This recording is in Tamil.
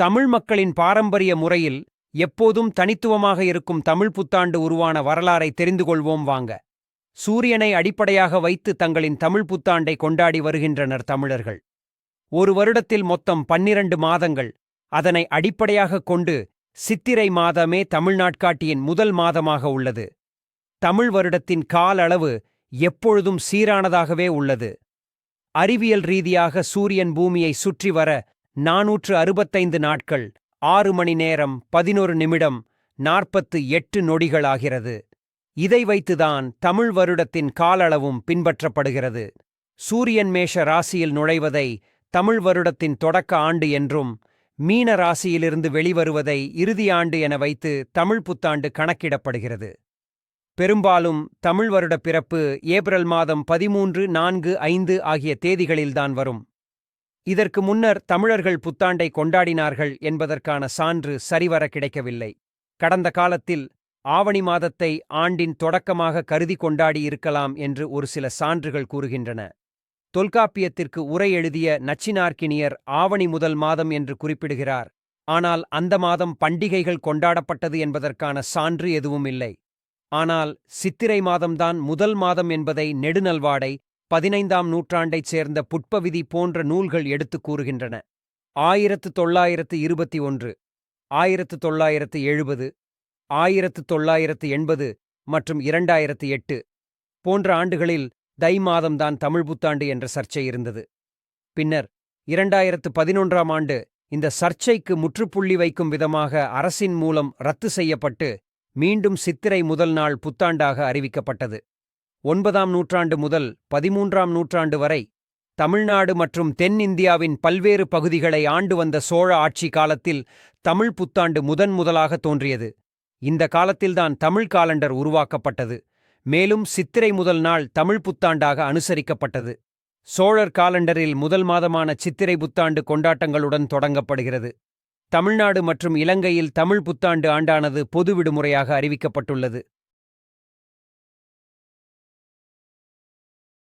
தமிழ் மக்களின் பாரம்பரிய முறையில் எப்போதும் தனித்துவமாக இருக்கும் தமிழ் புத்தாண்டு உருவான வரலாறை தெரிந்து கொள்வோம் வாங்க. சூரியனை அடிப்படையாக வைத்து தங்களின் தமிழ் புத்தாண்டை கொண்டாடி வருகின்றனர் தமிழர்கள். ஒரு வருடத்தில் மொத்தம் பன்னிரண்டு மாதங்கள். அதனை அடிப்படையாகக் கொண்டு சித்திரை மாதமே தமிழ்நாட்காட்டியின் முதல் மாதமாக உள்ளது. தமிழ் வருடத்தின் கால அளவு எப்பொழுதும் சீரானதாகவே உள்ளது. அறிவியல் ரீதியாக சூரியன் பூமியை சுற்றி வர நாநூற்று அறுபத்தைந்து நாட்கள் ஆறு மணி நேரம் பதினொரு நிமிடம் நாற்பத்து எட்டு நொடிகள் ஆகிறது இதை வைத்துதான் தமிழ் வருடத்தின் காலளவும் பின்பற்றப்படுகிறது. சூரியன் மேஷ ராசியில் நுழைவதை தமிழ் வருடத்தின் தொடக்க ஆண்டு என்றும் மீன ராசியிலிருந்து வெளிவருவதை இறுதி ஆண்டு என வைத்து தமிழ் புத்தாண்டு கணக்கிடப்படுகிறது. பெரும்பாலும் தமிழ் வருட பிறப்பு ஏப்ரல் மாதம் பதிமூன்று நான்கு ஐந்து ஆகிய தேதிகளில்தான் வரும். இதற்கு முன்னர் தமிழர்கள் புத்தாண்டை கொண்டாடினார்கள் என்பதற்கான சான்று சரிவர கிடைக்கவில்லை. கடந்த காலத்தில் ஆவணி மாதத்தை ஆண்டின் தொடக்கமாக கருதி கொண்டாடி இருக்கலாம் என்று ஒரு சில சான்றுகள் கூறுகின்றன. தொல்காப்பியத்திற்கு உரை எழுதிய நச்சினார்க்கினியர் ஆவணி முதல் மாதம் என்று குறிப்பிடுகிறார். ஆனால் அந்த மாதம் பண்டிகைகள் கொண்டாடப்பட்டது என்பதற்கான சான்று எதுவும் இல்லை. ஆனால் சித்திரை மாதம்தான் முதல் மாதம் என்பதை நெடுநல்வாடை பதினைந்தாம் நூற்றாண்டைச் சேர்ந்த புட்பவிதி போன்ற நூல்கள் எடுத்துக் கூறுகின்றன. ஆயிரத்து தொள்ளாயிரத்து இருபத்தி ஒன்று ஆயிரத்து தொள்ளாயிரத்து எழுபது ஆயிரத்து தொள்ளாயிரத்து எண்பது மற்றும் இரண்டாயிரத்து எட்டு போன்ற ஆண்டுகளில் தை மாதம்தான் தமிழ் புத்தாண்டு என்ற சர்ச்சை இருந்தது. பின்னர் இரண்டாயிரத்து பதினொன்றாம் ஆண்டு இந்த சர்ச்சைக்கு முற்றுப்புள்ளி வைக்கும் விதமாக அரசின் மூலம் ரத்து செய்யப்பட்டு மீண்டும் சித்திரை முதல் நாள் புத்தாண்டாக அறிவிக்கப்பட்டது. ஒன்பதாம் நூற்றாண்டு முதல் பதிமூன்றாம் நூற்றாண்டு வரை தமிழ்நாடு மற்றும் தென்னிந்தியாவின் பல்வேறு பகுதிகளை ஆண்டு வந்த சோழ ஆட்சி காலத்தில் தமிழ் புத்தாண்டு முதன் முதலாக தோன்றியது. இந்த காலத்தில்தான் தமிழ் காலண்டர் உருவாக்கப்பட்டது. மேலும் சித்திரை முதல் நாள் தமிழ் புத்தாண்டாக அனுசரிக்கப்பட்டது. சோழர் காலண்டரில் முதல் மாதமான சித்திரை புத்தாண்டு கொண்டாட்டங்களுடன் தொடங்கப்படுகிறது. தமிழ்நாடு மற்றும் இலங்கையில் தமிழ் புத்தாண்டு ஆண்டானது பொது விடுமுறையாக அறிவிக்கப்பட்டுள்ளது.